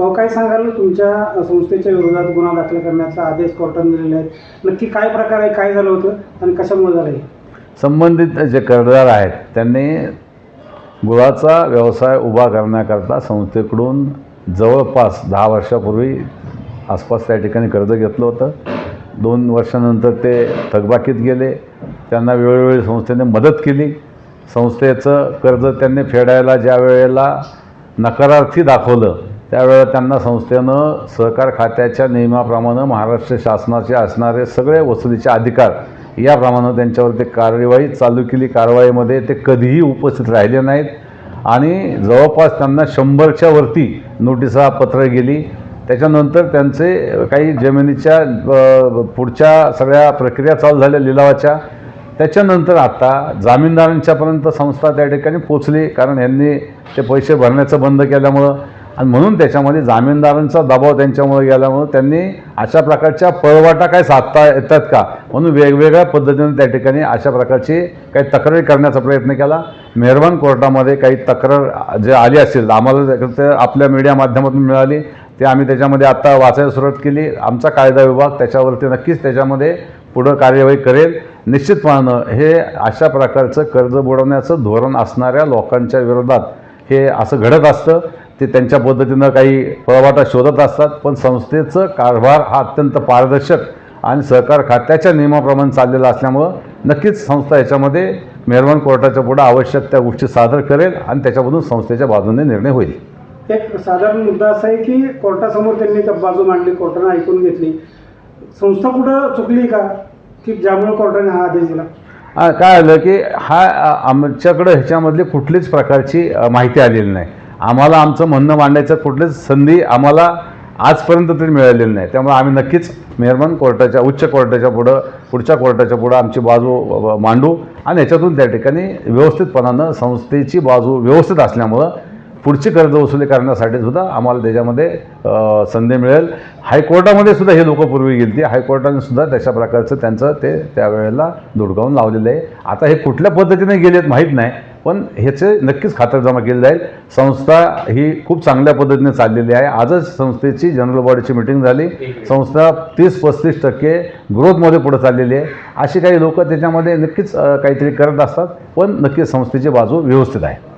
तो काय सांगाल? तुमच्या संस्थेच्या विरोधात गुन्हा दाखल करण्याचा आदेश कोर्टाने दिलेले आहेत नक्की काय प्रकार आहे? काय झालं होतं? आणि कशामुळे झालं हे? संबंधित जे कर्जदार आहेत त्यांनी गुळाचा व्यवसाय उभा करण्याकरता संस्थेकडून जवळपास दहा वर्षापूर्वी आसपास त्या ठिकाणी कर्ज घेतलं होतं. दोन वर्षानंतर ते थकबाकीत गेले. त्यांना वेळोवेळी संस्थेने मदत केली. संस्थेचं कर्ज त्यांनी फेडायला ज्या वेळेला नकारार्थी दाखवलं त्यावेळेला त्यांना संस्थेनं सहकार खात्याच्या नियमाप्रमाणे महाराष्ट्र शासनाचे असणारे सगळे वसुलीचे अधिकार याप्रमाणे त्यांच्यावरती कार्यवाही चालू केली. कारवाईमध्ये ते कधीही उपस्थित राहिले नाहीत. आणि जवळपास त्यांना शंभरच्या वरती नोटिसा पत्र गेली. त्याच्यानंतर त्यांचे काही जमिनीच्या पुढच्या सगळ्या प्रक्रिया चालू झाल्या लिलावाच्या. त्याच्यानंतर आता जामीनदारांच्यापर्यंत संस्था त्या ठिकाणी पोचली कारण यांनी ते पैसे भरण्याचं बंद केल्यामुळं आणि म्हणून त्याच्यामध्ये जामीनदारांचा दबाव त्यांच्यामुळे गेल्यामुळं त्यांनी अशा प्रकारच्या पळवाटा काय साधता येतात का? म्हणून वेगवेगळ्या पद्धतीने त्या ठिकाणी अशा प्रकारची काही तक्रारी करण्याचा प्रयत्न केला. मेहरबान कोर्टामध्ये काही तक्रार जे आली असेल आम्हाला ते आपल्या मीडिया माध्यमातून मिळाली ते आम्ही त्याच्यामध्ये आत्ता वाचायला सुरुवात केली. आमचा कायदा विभाग त्याच्यावरती नक्कीच त्याच्यामध्ये पुढं कार्यवाही करेल. निश्चितपणानं हे अशा प्रकारचं कर्ज बुडवण्याचं धोरण असणाऱ्या लोकांच्या विरोधात हे असं घडत असतं. ते त्यांच्या पद्धतीनं काही पळवाटा शोधत असतात पण संस्थेचं कारभार हा अत्यंत पारदर्शक आणि सहकार खात्याच्या नियमाप्रमाणे चाललेला असल्यामुळं नक्कीच संस्था याच्यामध्ये मेहरबान कोर्टाच्या पुढं आवश्यक त्या गोष्टी सादर करेल आणि त्याच्यामधून संस्थेच्या बाजूने निर्णय होईल. एक साधारण मुद्दा असा आहे की कोर्टासमोर त्यांनी त्या बाजू मांडली कोर्टाने ऐकून घेतली. संस्था कुठं चुकली का? की ज्यामुळे कोर्टाने हा आदेश दिला? काय आलं की हा आमच्याकडं ह्याच्यामधली कुठलीच प्रकारची माहिती आलेली नाही. आम्हाला आमचं म्हणणं मांडायचं कुठलीच संधी आम्हाला आजपर्यंत तरी मिळालेली नाही. त्यामुळे आम्ही नक्कीच मेहरबान कोर्टाच्या उच्च कोर्टाच्या पुढं पुढच्या कोर्टाच्या पुढं आमची बाजू मांडू आणि याच्यातून त्या ठिकाणी व्यवस्थितपणानं संस्थेची बाजू व्यवस्थित असल्यामुळं पुढची कर्ज वसुली करण्यासाठी सुद्धा आम्हाला त्याच्यामध्ये संधी मिळेल. हायकोर्टामध्ये सुद्धा हे लोक पूर्वी गेली हायकोर्टाने सुद्धा तशा प्रकारचं त्यांचं ते त्यावेळेला धुडकावून लावलेलं आहे. आता हे कुठल्या पद्धतीने गेलेत माहीत नाही. पण ह्याचे नक्कीच खातरजमा केली जाईल. संस्था ही खूप चांगल्या पद्धतीने चाललेली आहे. आजच संस्थेची जनरल बॉडीची मिटिंग झाली. संस्था तीस पस्तीस टक्के ग्रोथमध्ये पुढे चाललेली आहे. अशी काही लोक त्याच्यामध्ये नक्कीच काहीतरी करत असतात पण नक्कीच संस्थेची बाजू व्यवस्थित आहे.